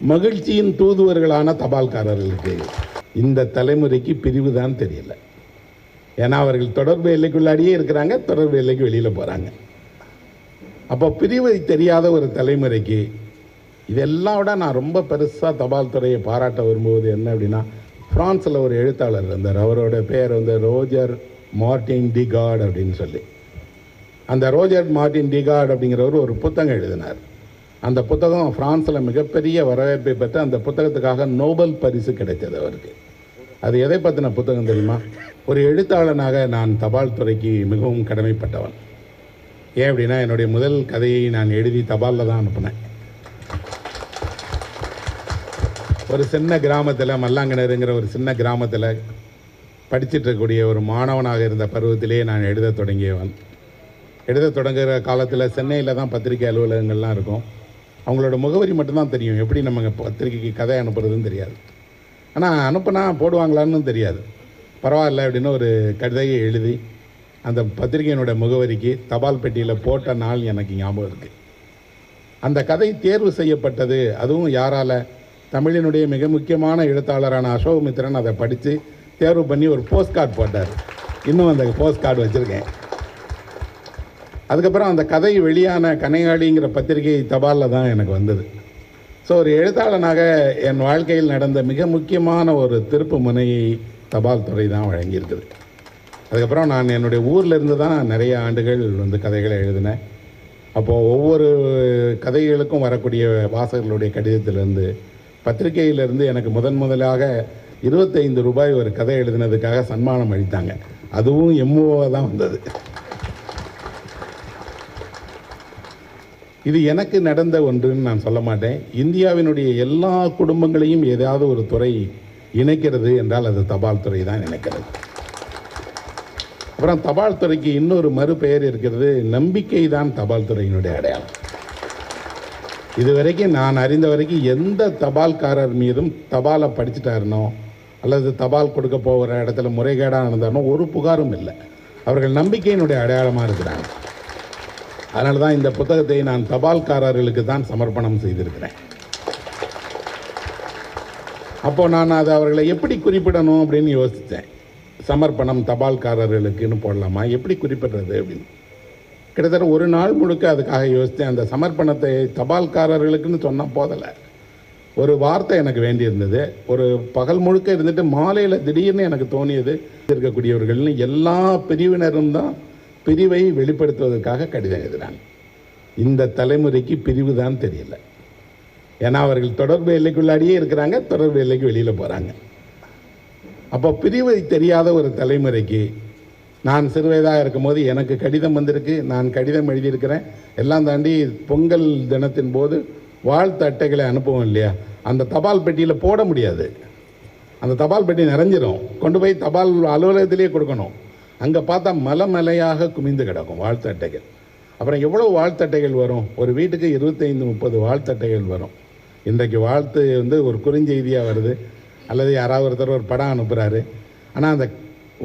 மகிழ்ச்சியின் தூதுவர்களான தபால்காரர்களுக்கு இந்த தலைமுறைக்கு பிரிவு தான் தெரியல. ஏன்னா அவர்கள் தொடர்பு எல்லைக்குள்ளாடியே இருக்கிறாங்க தொடர்பு எல்லைக்கு வெளியில் போகிறாங்க அப்போ பிரிவு தெரியாத ஒரு தலைமுறைக்கு இதெல்லாம் விட நான் ரொம்ப பெருசாக தபால் துறையை பாராட்ட விரும்புவது என்ன அப்படின்னா ஃப்ரான்ஸில் ஒரு எழுத்தாளர் இருந்தார். அவரோட பேர் வந்து ரோஜர் மார்டின் டிகார்ட் அப்படின்னு சொல்லி. அந்த ரோஜர் மார்டின் டிகார்ட் அப்படிங்கிறவர் ஒரு புத்தகம் எழுதினார். அந்த புத்தகம் ஃப்ரான்ஸில் மிகப்பெரிய வரவேற்பை பெற்று அந்த புத்தகத்துக்காக நோபல் பரிசு கிடைத்தது அவருக்கு. அது எதை பற்றின புத்தகம் தெரியுமா? ஒரு எழுத்தாளனாக நான் தபால் துறைக்கு மிகவும் கடமைப்பட்டவன். ஏன் அப்படின்னா என்னுடைய முதல் கதையை நான் எழுதி தபாலில் தான் அனுப்புனேன். ஒரு சின்ன கிராமத்தில் மல்லாங்கிணறுங்கிற ஒரு சின்ன கிராமத்தில் படிச்சிட்டு இருக்கக்கூடிய ஒரு மாணவனாக இருந்த பருவத்திலே நான் எழுத தொடங்கியவன். எழுத தொடங்குகிற காலத்தில் சென்னையில் தான் பத்திரிகை அலுவலகங்கள்லாம் இருக்கும். அவங்களோட முகவரி மட்டும்தான் தெரியும். எப்படி நம்ம பத்திரிகைக்கு கதை அனுப்புறதுன்னு தெரியாது. ஆனால் அனுப்புனா போடுவாங்களான்னு தெரியாது. பரவாயில்ல அப்படின்னு ஒரு கடிதையை எழுதி அந்த பத்திரிகையினுடைய முகவரிக்கு தபால் பெட்டியில் போட்ட நாள் எனக்கு ஞாபகம் இருக்குது அந்த கதை தேர்வு செய்யப்பட்டது. அதுவும் யாரால்? தமிழினுடைய மிக முக்கியமான எழுத்தாளரான அசோகமித்திரன் அதை படித்து தேர்வு பண்ணி ஒரு போஸ்ட் கார்டு போட்டார். இன்னும் அந்த போஸ்ட் கார்டு வச்சுருக்கேன். அதுக்கப்புறம் அந்த கதை வெளியான கனையாளிங்கிற பத்திரிகை தபாலில் தான் எனக்கு வந்தது. ஸோ ஒரு எழுத்தாளனாக என் வாழ்க்கையில் நடந்த மிக முக்கியமான ஒரு திருப்பு முனையை தபால் துறை தான் வழங்கியிருக்குது. அதுக்கப்புறம் நான் என்னுடைய ஊரில் இருந்து தான் நிறைய ஆண்டுகள் வந்து கதைகளை எழுதினேன். அப்போது ஒவ்வொரு கதைகளுக்கும் வரக்கூடிய வாசகர்களுடைய கடிதத்திலிருந்து பத்திரிகையிலிருந்து எனக்கு முதன் முதலாக இருபத்தைந்து ரூபாய் ஒரு கதை எழுதினதுக்காக சன்மானம் அளித்தாங்க. அதுவும் எம்ஓவாக தான் வந்தது. இது எனக்கு நடந்த ஒன்றுன்னு நான் சொல்ல மாட்டேன். இந்தியாவினுடைய எல்லா குடும்பங்களையும் ஏதாவது ஒரு துறை இணைக்கிறது என்றால் அது தபால் துறை தான் இணைக்கிறது. அப்புறம் தபால் துறைக்கு இன்னொரு மறுபெயர் இருக்கிறது நம்பிக்கை தான் தபால் துறையினுடைய அடையாளம். இதுவரைக்கும் நான் அறிந்த வரைக்கும் எந்த தபால்காரர் மீதும் தபாலை படிச்சுட்டாருனோ அல்லது தபால் கொடுக்க போகிற இடத்துல முறைகேடாக நடந்தானோ ஒரு புகாரும் இல்லை. அவர்கள் நம்பிக்கையினுடைய அடையாளமாக இருக்கிறாங்க. அதனால தான் இந்த புத்தகத்தை நான் தபால்காரர்களுக்கு தான் சமர்ப்பணம் செய்திருக்கிறேன். அப்போது நான் அதை அவர்களை எப்படி குறிப்பிடணும் அப்படின்னு யோசித்தேன் சமர்ப்பணம் தபால்காரர்களுக்குன்னு போடலாமா? எப்படி குறிப்பிடுறது அப்படின்னு. கிட்டத்தட்ட ஒரு நாள் முழுக்க அதுக்காக யோசித்தேன் அந்த சமர்ப்பணத்தை தபால்காரர்களுக்குன்னு சொன்னால் போதலை. ஒரு வார்த்தை எனக்கு வேண்டியிருந்தது. ஒரு பகல் முழுக்க இருந்துட்டு மாலையில் திடீர்னு எனக்கு தோணியது. இருக்கக்கூடியவர்கள்னு எல்லா பிரிவினரும் தான் பிரிவை வெளிப்படுத்துவதற்காக கடிதம் எழுதுகிறாங்க இந்த தலைமுறைக்கு பிரிவு தான் தெரியல. ஏன்னா அவர்கள் தொடர்பு எல்லைக்குள்ளாடியே இருக்கிறாங்க தொடர்பு எல்லைக்கு வெளியில் போகிறாங்க அப்போ பிரிவு தெரியாத ஒரு தலைமுறைக்கு நான் சிறுவயதாக இருக்கும்போது எனக்கு கடிதம் வந்திருக்கு நான் கடிதம் எழுதியிருக்கிறேன். எல்லாம் தாண்டி பொங்கல் தினத்தின் போது வாழ்த்து அட்டைகளை அனுப்புவோம் இல்லையா? அந்த தபால் பெட்டியில் போட முடியாது. அந்த தபால் பெட்டி நிறைஞ்சிரும். கொண்டு போய் தபால் அலுவலகத்திலேயே கொடுக்கணும். அங்கே பார்த்தா மலை மலையாக குமிந்து கிடக்கும் வாழ்த்து அட்டைகள் அப்புறம் எவ்வளோ வாழ்த்தட்டைகள் வரும்? ஒரு வீட்டுக்கு இருபத்தைந்து முப்பது வாழ்த்தட்டைகள் வரும். இன்றைக்கு வாழ்த்து வந்து ஒரு குறுஞ்செய்தியாக வருது. அல்லது யாராவது ஒருத்தர் ஒரு படம் அனுப்புகிறாரு ஆனால் அந்த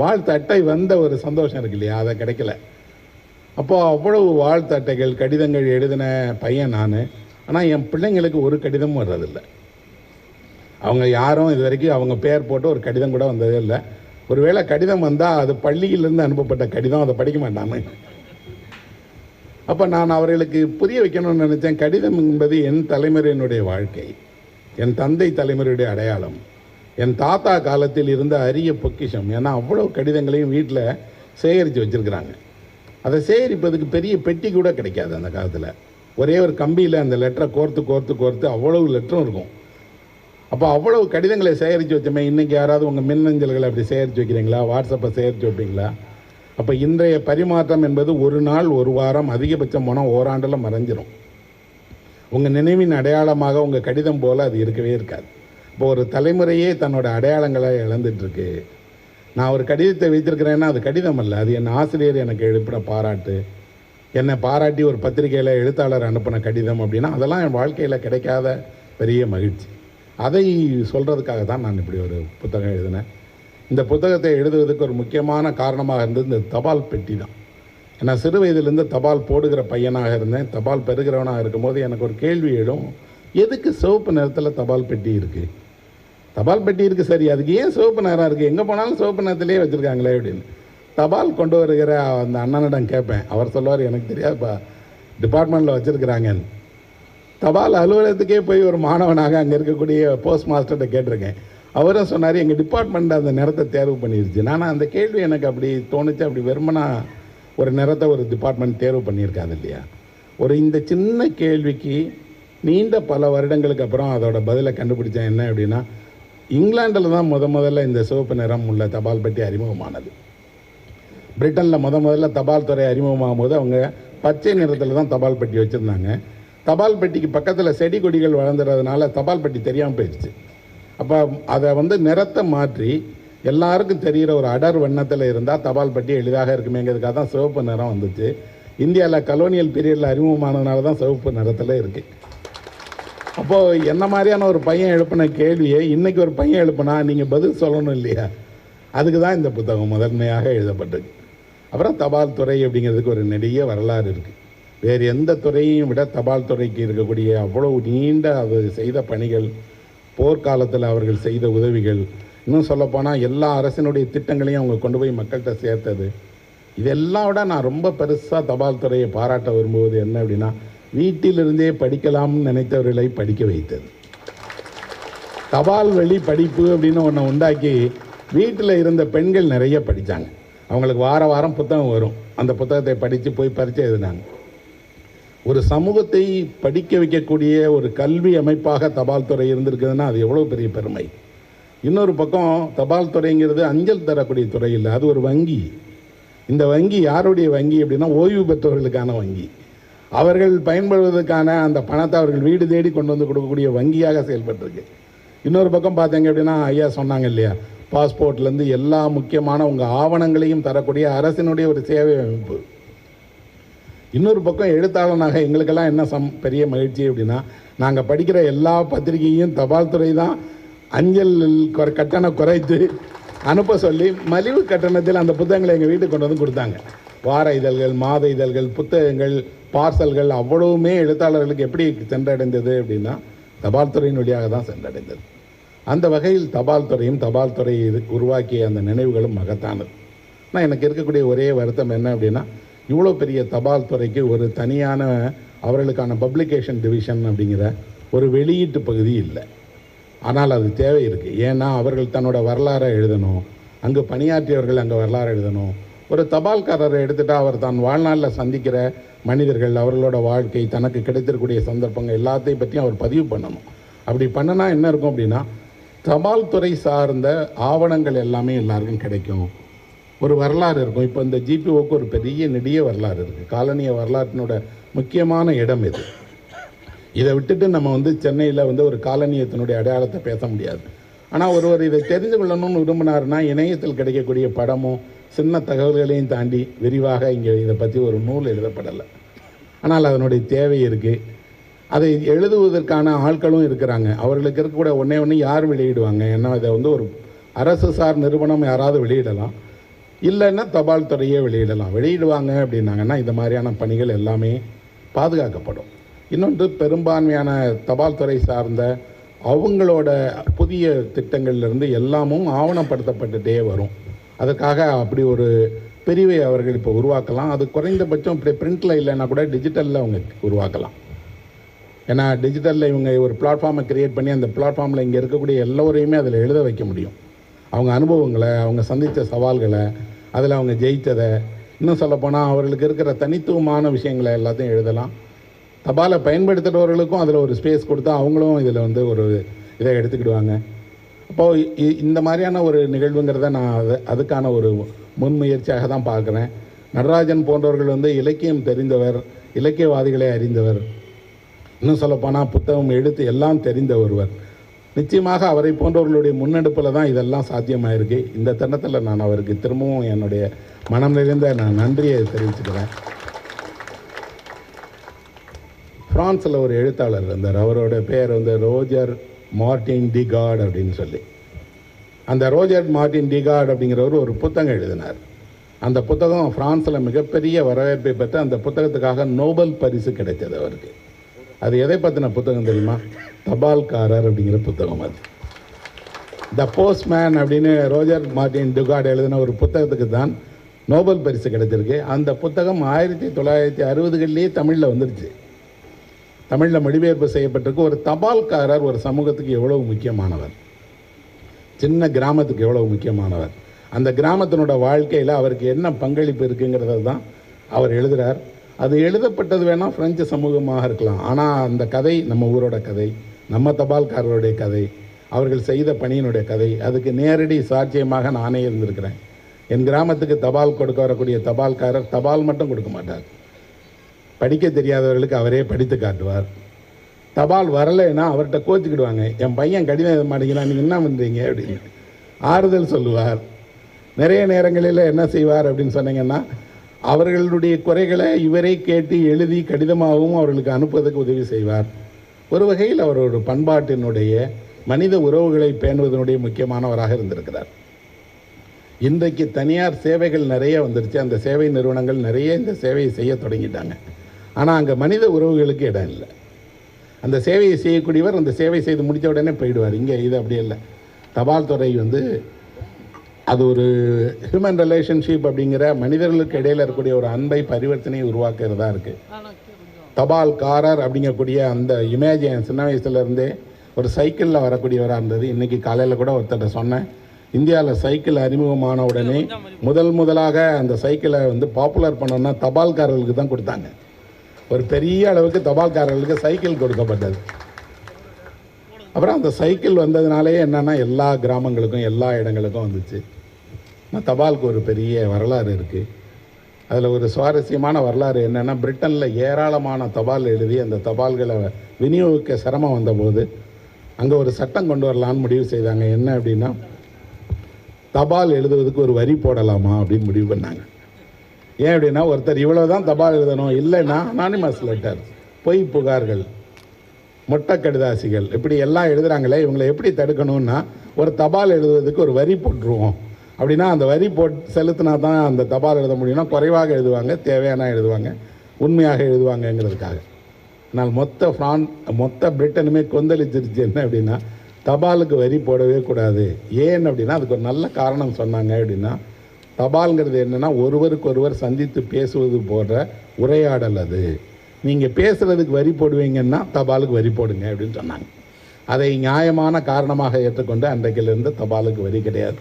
வாழ்த்து அட்டை வந்த ஒரு சந்தோஷம் இருக்கு இல்லையா? அதை கிடைக்கல. அப்போது அவ்வளவு வாழ்த்து அட்டைகள் கடிதங்கள் எழுதின பையன் நான். ஆனால் என் பிள்ளைங்களுக்கு ஒரு கடிதமும் வர்றதில்லை. அவங்க யாரும் இது வரைக்கும் அவங்க பேர் போட்டு ஒரு கடிதம் கூட வந்ததே இல்லை. ஒருவேளை கடிதம் வந்தால் அது பள்ளியிலிருந்து அனுப்பப்பட்ட கடிதம் அதை படிக்க மாட்டாமே. அப்போ நான் அவர்களுக்கு புரிய வைக்கணும்னு நினச்சேன். கடிதம் என்பது என் தலைமுறையினுடைய வாழ்க்கை என் தந்தை தலைமுறையுடைய அடையாளம் என் தாத்தா காலத்தில் இருந்த அரிய பொக்கிஷம். ஏன்னா அவ்வளோ கடிதங்களையும் வீட்டில் சேகரித்து வச்சுருக்கிறாங்க. அதை சேகரிப்பதுக்கு பெரிய பெட்டி கூட கிடைக்காது அந்த காலத்தில். ஒரே ஒரு கம்பியில் அந்த லெட்டரை கோர்த்து கோர்த்து கோர்த்து அவ்வளவு லெட்டரும் இருக்கும். அப்போ அவ்வளவு கடிதங்களை சேகரித்து வச்சோமே இன்றைக்கி யாராவது உங்கள் மின்னஞ்சல்களை அப்படி சேகரித்து வைக்கிறீங்களா? வாட்ஸ்அப்பை சேகரித்து வைப்பீங்களா? அப்போ இன்றைய பரிமாற்றம் என்பது ஒரு நாள் ஒரு வாரம் அதிகபட்சம் போனால் ஓராண்டில் மறைஞ்சிரும். உங்கள் நினைவின் அடையாளமாக உங்கள் கடிதம் போல் அது இருக்கவே இருக்காது. இப்போ ஒரு தலைமுறையே தன்னோட அடையாளங்களை இழந்துட்டுருக்கு. நான் ஒரு கடிதத்தை வைத்திருக்கிறேன்னா அது கடிதம் அல்ல. அது என் ஆசிரியர் எனக்கு எழுப்பின பாராட்டு. என்னை பாராட்டி ஒரு பத்திரிகையில் எழுத்தாளர் அனுப்பின கடிதம் அப்படின்னா அதெல்லாம் என் வாழ்க்கையில் கிடைக்காத பெரிய மகிழ்ச்சி. அதை சொல்கிறதுக்காக தான் நான் இப்படி ஒரு புத்தகம் எழுதினேன். இந்த புத்தகத்தை எழுதுவதற்கு ஒரு முக்கியமான காரணமாக இருந்தது இந்த தபால் பெட்டி தான். நான் சிறு வயதிலிருந்து தபால் போடுகிற பையனாக இருந்தேன். தபால் பெறுகிறவனாக இருக்கும்போது எனக்கு ஒரு கேள்வி எழும். எதுக்கு சிவப்பு நிறத்தில் தபால் பெட்டி இருக்குது தபால் பெட்டி இருக்குது சரி. அதுக்கு ஏன் சிவப்பு நிறம் இருக்குது எங்கே போனாலும் சிவப்பு நிறத்திலே வச்சுருக்காங்களே அப்படின்னு. தபால் கொண்டு வருகிற அந்த அண்ணனிடம் கேட்பேன். அவர் சொல்லுவார் எனக்கு தெரியாதுப்பா. டிபார்ட்மெண்ட்டில் வச்சுருக்கிறாங்கன்னு. தபால் அலுவலகத்துக்கே போய் ஒரு மாணவனாக அங்கே இருக்கக்கூடிய போஸ்ட் மாஸ்டர்கிட்ட கேட்டிருக்கேன். அவரும் சொன்னார் எங்கள் டிபார்ட்மெண்ட் அந்த நிறத்தை தேர்வு பண்ணிருச்சு. நான் அந்த கேள்வி எனக்கு அப்படி தோணுச்சு அப்படி வெறுமனா ஒரு நிறத்தை ஒரு டிபார்ட்மெண்ட் தேர்வு பண்ணியிருக்காது இல்லையா? ஒரு இந்த சின்ன கேள்விக்கு நீண்ட பல வருடங்களுக்கு அப்புறம் அதோட பதிலை கண்டுபிடிச்சேன். என்ன அப்படின்னா இங்கிலாந்தில் தான் முத முதல்ல இந்த சிவப்பு நிறம் உள்ள தபால் பெட்டி அறிமுகமானது. பிரிட்டனில் முத முதல்ல தபால் துறை அறிமுகமாகும் போது அவங்க பச்சை நிறத்தில் தான் தபால் பெட்டி வச்சுருந்தாங்க. தபால் பெட்டிக்கு பக்கத்தில் செடி கொடிகள் வளர்ந்துறதுனால தபால் பெட்டி தெரியாமல் போயிடுச்சு அப்போ அதை வந்து நிறத்தை மாற்றி எல்லாருக்கும் தெரிகிற ஒரு அடர் வண்ணத்தில் இருந்தால் தபால் பெட்டி எளிதாக இருக்குமேங்கிறதுக்காக தான் சிவப்பு நிறம் வந்துச்சு. இந்தியாவில் கலோனியல் பீரியடில் அறிமுகமானதுனால தான் சிவப்பு நிறத்தில் இருக்குது அப்போது என்ன மாதிரியான ஒரு பையன் எழுப்பின கேள்வியை இன்றைக்கி ஒரு பையன் எழுப்பினா நீங்கள் பதில் சொல்லணும் இல்லையா? அதுக்கு தான் இந்த புத்தகம் முதன்மையாக எழுதப்பட்டது. அப்புறம் தபால் துறை அப்படிங்கிறதுக்கு ஒரு நெடிய வரலாறு இருக்குது வேறு எந்த துறையையும் விட தபால் துறைக்கு இருக்கக்கூடிய அவ்வளவு நீண்ட அது செய்த பணிகள் போர்க்காலத்தில் அவர்கள் செய்த உதவிகள் இன்னும் சொல்லப்போனால் எல்லா அரசினுடைய திட்டங்களையும் அவங்க கொண்டு போய் மக்கள்கிட்ட சேர்த்தது. இதெல்லாம் விட நான் ரொம்ப பெருசாக தபால் துறையை பாராட்ட விரும்புவது என்ன அப்படின்னா வீட்டிலிருந்தே படிக்கலாம்னு நினைத்தவர்களை படிக்க வைத்தது. தபால் வழி படிப்பு அப்படின்னு ஒன்று உண்டாக்கி வீட்டில் இருந்த பெண்கள் நிறைய படித்தாங்க அவங்களுக்கு வார வாரம் புத்தகம் வரும். அந்த புத்தகத்தை படித்து போய் பரிச்சை எழுதினாங்க. ஒரு சமூகத்தை படிக்க வைக்கக்கூடிய ஒரு கல்வி அமைப்பாக தபால் துறை இருந்திருக்குதுன்னா அது எவ்வளோ பெரிய பெருமை. இன்னொரு பக்கம் தபால் துறைங்கிறது அஞ்சல் தரக்கூடிய துறை இல்லை அது ஒரு வங்கி. இந்த வங்கி யாருடைய வங்கி அப்படின்னா ஓய்வு பெற்றவர்களுக்கான வங்கி. அவர்கள் பயன்படுவதற்கான அந்த பணத்தை அவர்கள் வீடு தேடி கொண்டு வந்து கொடுக்கக்கூடிய வங்கியாக செயல்பட்டுருக்கு. இன்னொரு பக்கம் பார்த்தீங்க அப்படின்னா ஐயா சொன்னாங்க இல்லையா பாஸ்போர்ட்லேருந்து எல்லா முக்கியமான உங்கள் ஆவணங்களையும் தரக்கூடிய அரசினுடைய ஒரு சேவை அமைப்பு. இன்னொரு பக்கம் எழுத்தாளனாக எங்களுக்கெல்லாம் என்ன சம் பெரிய மகிழ்ச்சி அப்படின்னா நாங்கள் படிக்கிற எல்லா பத்திரிகையும் தபால் துறை தான். அஞ்சல் குறை- கட்டணம் குறைத்து அனுப்ப சொல்லி மலிவு கட்டணத்தில் அந்த புத்தகங்களை எங்கள் வீட்டுக்கு கொண்டு வந்து கொடுத்தாங்க. வார இதழ்கள் மாத இதழ்கள் புத்தகங்கள் பார்சல்கள் அவ்வளவுமே எழுத்தாளர்களுக்கு எப்படி சென்றடைந்தது அப்படின்னா தபால் துறையின் வழியாக தான் சென்றடைந்தது. அந்த வகையில் தபால் துறையும் தபால் துறை உருவாக்கிய அந்த நினைவுகளும் மகத்தானது. ஆனால் எனக்கு இருக்கக்கூடிய ஒரே வருத்தம் என்ன அப்படின்னா இவ்வளோ பெரிய தபால் துறைக்கு ஒரு தனியான அவர்களுக்கான பப்ளிகேஷன் டிவிஷன் அப்படிங்கிற ஒரு வெளியீட்டு பகுதி இல்லை. ஆனால் அது தேவை இருக்குது ஏன்னா அவர்கள் தன்னோட வரலாறை எழுதணும். அங்கு பணியாற்றியவர்கள் அங்கே வரலாறு எழுதணும். ஒரு தபால்காரரை எடுத்துட்டா அவர் தான் வாழ்நாளில் சந்திக்கிற மனிதர்கள் அவர்களோட வாழ்க்கை தனக்கு கிடைத்திருக்கக்கூடிய சந்தர்ப்பங்கள் எல்லாத்தையும் பற்றியும் அவர் பதிவு பண்ணணும். அப்படி பண்ணனா என்ன இருக்கும் அப்படின்னா தபால் துறை சார்ந்த ஆவணங்கள் எல்லாமே எல்லாருக்கும் கிடைக்கும். ஒரு வரலாறு இருக்கும். இப்போ இந்த ஜிபிஓக்கு ஒரு பெரிய நெடிய வரலாறு இருக்குது காலனிய வரலாற்றினோட முக்கியமான இடம் இது. இதை விட்டுட்டு நம்ம வந்து சென்னையில் வந்து ஒரு காலனியத்தினுடைய அடையாளத்தை பேச முடியாது. ஆனால் ஒருவர் இதை தெரிந்து கொள்ளணும்னு விரும்பினாருன்னா இணையத்தில் கிடைக்கக்கூடிய படமும் சின்ன தகவல்களையும் தாண்டி விரிவாக இங்கே இதை பற்றி ஒரு நூல் எழுதப்படலை. ஆனால் அதனுடைய தேவை இருக்குது அதை எழுதுவதற்கான ஆட்களும் இருக்கிறாங்க. அவர்களுக்கு இருக்கக்கூட ஒன்றே ஒன்று யார் வெளியிடுவாங்க? ஏன்னா இதை வந்து ஒரு அரசு சார் நிறுவனம் யாராவது வெளியிடலாம். இல்லைன்னா தபால் துறையே வெளியிடலாம். வெளியிடுவாங்க அப்படின்னாங்கன்னா இந்த மாதிரியான பணிகள் எல்லாமே பாதுகாக்கப்படும். இன்னொன்று பெரும்பான்மையான தபால் துறை சார்ந்த அவங்களோட புதிய திட்டங்கள்லேருந்து எல்லாமும் ஆவணப்படுத்தப்பட்டுட்டே வரும். அதுக்காக அப்படி ஒரு பிரிவை அவர்கள் இப்போ உருவாக்கலாம். அது குறைந்தபட்சம் இப்படி பிரிண்டில் இல்லைன்னா கூட டிஜிட்டலில் அவங்க உருவாக்கலாம். ஏன்னா டிஜிட்டலில் இவங்க ஒரு பிளாட்ஃபார்மை கிரியேட் பண்ணி அந்த பிளாட்ஃபார்மில் இங்கே இருக்கக்கூடிய எல்லோரையுமே அதில் எழுத வைக்க முடியும். அவங்க அனுபவங்களை அவங்க சந்தித்த சவால்களை அதில் அவங்க ஜெயித்ததை. இன்னும் சொல்லப்போனால் அவர்களுக்கு இருக்கிற தனித்துவமான விஷயங்களை எல்லாத்தையும் எழுதலாம். தபாலை பயன்படுத்துகிறவர்களுக்கும் அதில் ஒரு ஸ்பேஸ் கொடுத்தா அவங்களும் இதில் வந்து ஒரு இதை எடுத்துக்கிடுவாங்க. அப்போது இந்த மாதிரியான ஒரு நிகழ்வுங்கிறத நான் அது அதுக்கான ஒரு முன்முயற்சியாக தான் பார்க்குறேன். நடராஜன் போன்றவர்கள் வந்து இலக்கியம் தெரிந்தவர் இலக்கியவாதிகளை அறிந்தவர். இன்னும் சொல்லப்போனால் புத்தகம் எழுத்து எல்லாம் தெரிந்த ஒருவர். நிச்சயமாக அவரை போன்றவர்களுடைய முன்னெடுப்பில் தான் இதெல்லாம் சாத்தியமாயிருக்கு. இந்த தருணத்தில் நான் அவருக்கு திரும்பவும் என்னுடைய மனம் நிறைந்த நான் நன்றியை தெரிவிச்சுக்கிறேன். பிரான்ஸில் ஒரு எழுத்தாளர் இருந்தார். அவரோட பேர் வந்து ரோஜர் மார்டின் டிகார்ட் அப்படின்னு சொல்லி. அந்த ரோஜர் மார்டின் டிகார்ட் அப்படிங்கிறவர் ஒரு புத்தகம் எழுதினார். அந்த புத்தகம் ஃப்ரான்ஸில் மிகப்பெரிய வரவேற்பை பெற்று அந்த புத்தகத்துக்காக நோபல் பரிசு கிடைத்தது அவருக்கு. அது எதை பற்றின புத்தகம் தெரியுமா? தபால்காரர் அப்படிங்கிற புத்தகம் அது. த போஸ்ட்மேன் அப்படின்னு ரோஜர் மார்டின் டுகாட் எழுதின ஒரு புத்தகத்துக்கு தான் நோபல் பரிசு கிடைச்சிருக்கு அந்த புத்தகம் ஆயிரத்தி தொள்ளாயிரத்தி அறுபதுகள்லேயே தமிழில் வந்துருச்சு. தமிழில் மொழிபெயர்ப்பு செய்யப்பட்டிருக்கு. ஒரு தபால்காரர் ஒரு சமூகத்துக்கு எவ்வளவு முக்கியமானவர்? சின்ன கிராமத்துக்கு எவ்வளவு முக்கியமானவர்? அந்த கிராமத்தினோட வாழ்க்கையில் அவருக்கு என்ன பங்களிப்பு இருக்குங்கிறத தான் அவர் எழுதுகிறார் அது எழுதப்பட்டது வேணால் பிரெஞ்சு சமூகமாக இருக்கலாம். ஆனால் அந்த கதை நம்ம ஊரோட கதை நம்ம தபால்காரருடைய கதை அவர்கள் செய்த பணியினுடைய கதை அதுக்கு நேரடி சாட்சியமாக நானே இருந்திருக்கிறேன். என் கிராமத்துக்கு தபால் கொடுக்க வரக்கூடிய தபால்காரர் தபால் மட்டும் கொடுக்க மாட்டார். படிக்க தெரியாதவர்களுக்கு அவரே படித்து காட்டுவார். தபால் வரலைன்னா அவர்கிட்ட கோச்சிக்கிடுவாங்க. என் பையன் கடிதம் எழுத மாட்டேங்கிறான் நீங்கள் என்ன பண்ணுறீங்க அப்படின்னு. ஆறுதல் சொல்லுவார். நிறைய நேரங்களில் என்ன செய்வார் அப்படின்னு சொன்னீங்கன்னா அவர்களுடைய குறைகளை இவரே கேட்டு எழுதி கடிதமாகவும் அவர்களுக்கு அனுப்புவதற்கு உதவி செய்வார். ஒரு வகையில் அவர் ஒரு பண்பாட்டினுடைய மனித உறவுகளை பேணுவதனுடைய முக்கியமானவராக இருந்திருக்கிறார். இன்றைக்கு தனியார் சேவைகள் நிறைய வந்துருச்சு. அந்த சேவை நிறுவனங்கள் நிறைய இந்த சேவையை செய்ய தொடங்கிட்டாங்க. ஆனால் அங்கே மனித உறவுகளுக்கு இடம் இல்லை. அந்த சேவையை செய்யக்கூடியவர் அந்த சேவை செய்து முடித்த உடனே போயிடுவார். இங்கே இது அப்படி இல்லை. தபால் துறை வந்து அது ஒரு ஹியூமன் ரிலேஷன்ஷிப் அப்படிங்கிற மனிதர்களுக்கு இடையில் இருக்கக்கூடிய ஒரு அன்பை பரிவர்த்தனையை உருவாக்குறதா இருக்குது தபால்காரர் அப்படிங்கக்கூடிய அந்த இமேஜ் என் சின்ன வயசுலேருந்தே ஒரு சைக்கிளில் வரக்கூடியவராக இருந்தது. இன்றைக்கி காலையில் கூட ஒருத்தர் சொன்னேன். இந்தியாவில் சைக்கிள் அறிமுகமான உடனே முதல் முதலாக அந்த சைக்கிளை வந்து பாப்புலர் பண்ணோன்னா தபால்காரர்களுக்கு தான் கொடுத்தாங்க. ஒரு பெரிய அளவுக்கு தபால்காரர்களுக்கு சைக்கிள் கொடுக்கப்பட்டது. அப்புறம் அந்த சைக்கிள் வந்ததுனாலே என்னென்னா எல்லா கிராமங்களுக்கும் எல்லா இடங்களுக்கும் வந்துச்சு. ஆனால் தபாலுக்கு ஒரு பெரிய வரலாறு இருக்குது அதில் ஒரு சுவாரஸ்யமான வரலாறு என்னென்னா பிரிட்டனில் ஏராளமான தபால் எழுதி அந்த தபால்களை விநியோகிக்க சிரமம் வந்தபோது அங்கே ஒரு சட்டம் கொண்டு வரலான்னு முடிவு செய்தாங்க. என்ன அப்படின்னா தபால் எழுதுவதுக்கு ஒரு வரி போடலாமா அப்படின்னு முடிவு பண்ணாங்க. ஏன் அப்படின்னா ஒருத்தர் இவ்வளோ தான் தபால் எழுதணும் இல்லைன்னா அனானிமஸ் லெட்டர் பொய் புகார்கள். மொட்டை கடிதாசிகள் இப்படி எல்லாம் எழுதுகிறாங்களே இவங்களை எப்படி தடுக்கணும்னா ஒரு தபால் எழுதுவதுக்கு ஒரு வரி போட்டுருவோம். அப்படின்னா அந்த வரி போட் செலுத்தினா தான் அந்த தபால் எழுத முடியும்னா குறைவாக எழுதுவாங்க தேவையான எழுதுவாங்க உண்மையாக எழுதுவாங்கங்கிறதுக்காக. ஆனால் மொத்த ஃப்ரான் மொத்த பிரிட்டனுமே கொந்தளிச்சிருச்சு என்ன அப்படின்னா தபாலுக்கு வரி போடவே கூடாது. ஏன் அப்படின்னா அதுக்கு ஒரு நல்ல காரணம் சொன்னாங்க அப்படின்னா தபால்ங்கிறது என்னென்னா ஒருவருக்கு ஒருவர் சந்தித்து பேசுவது போன்ற உரையாடல் அது. நீங்கள் பேசுகிறதுக்கு வரி போடுவீங்கன்னா தபாலுக்கு வரி போடுங்க அப்படின்னு சொன்னாங்க. அதை நியாயமான காரணமாக ஏற்றுக்கொண்டு அன்றைக்கிலிருந்து தபாலுக்கு வரி கிடையாது.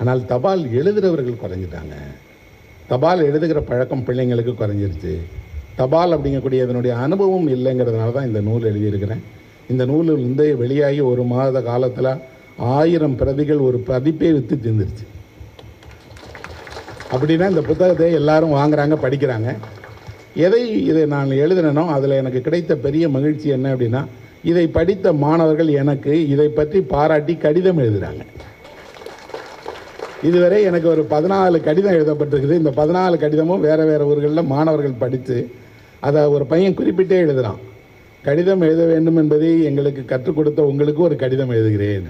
ஆனால் தபால் எழுதுகிறவர்கள் குறைஞ்சிட்டாங்க. தபால் எழுதுகிற பழக்கம் பிள்ளைங்களுக்கு குறைஞ்சிருச்சு. தபால் அப்படிங்கக்கூடிய இதனுடைய அனுபவம் இல்லைங்கிறதுனால தான் இந்த நூல் எழுதியிருக்கிறேன். இந்த நூல் வந்து வெளியாகி ஒரு மாத காலத்தில் ஆயிரம் பிரதிகள் ஒரு பதிப்பே விற்று தீர்ந்துருச்சு. அப்படின்னா இந்த புத்தகத்தை எல்லாரும் வாங்குறாங்க படிக்கிறாங்க. எதை இதை நான் எழுதினேனோ அதில் எனக்கு கிடைத்த பெரிய மகிழ்ச்சி என்ன அப்படின்னா இதை படித்த மாணவர்கள் எனக்கு இதை பற்றி பாராட்டி கடிதம் எழுதுகிறாங்க இதுவரை எனக்கு ஒரு பதினாலு கடிதம் எழுதப்பட்டிருக்குது. இந்த பதினாலு கடிதமும் வேறு வேறு ஊர்களில் மாணவர்கள் படித்து அதை ஒரு பையன் குறிப்பிட்டே எழுதுகிறான் கடிதம் எழுத வேண்டும் என்பதை எங்களுக்கு கற்றுக் கொடுத்த உங்களுக்கு ஒரு கடிதம் எழுதுகிறேன்.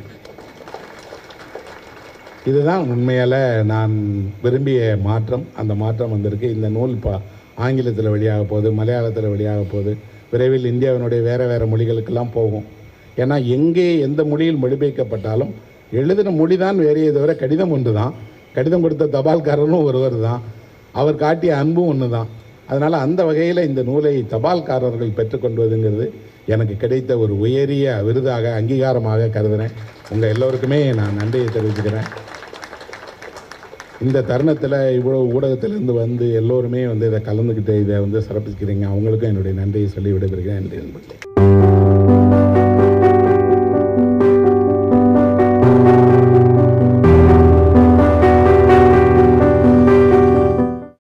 இதுதான் உண்மையால் நான் விரும்பிய மாற்றம். அந்த மாற்றம் வந்திருக்கு. இந்த நூல் பா ஆங்கிலத்தில் வெளியாக போகுது மலையாளத்தில் வெளியாக போகுது. விரைவில் இந்தியாவினுடைய வேறு வேறு மொழிகளுக்கெல்லாம் போகும். ஏன்னா எங்கே எந்த மொழியில் மொழிபெயர்க்கப்பட்டாலும் எழுதின மொழி தான் வேறையே தவிர கடிதம் ஒன்று தான் கடிதம் கொடுத்த தபால்காரரும் ஒருவர் தான் அவர் காட்டிய அன்பும் ஒன்று தான் அதனால் அந்த வகையில் இந்த நூலை தபால்காரர்கள் பெற்றுக்கொண்டுவதுங்கிறது எனக்கு கிடைத்த ஒரு உயரிய விருதாக அங்கீகாரமாக கருதுகிறேன் உங்கள் எல்லோருக்குமே நான் நன்றியை தெரிவிச்சுக்கிறேன். இந்த தருணத்தில் இவ்வளோ ஊடகத்திலேருந்து வந்து எல்லோருமே வந்து இதை கலந்துக்கிட்டு இதை வந்து சிறப்பிக்கிறீங்க அவங்களுக்கும் என்னுடைய நன்றியை சொல்லி விடைபெறுகிறேன். நன்றி நண்பர்களே.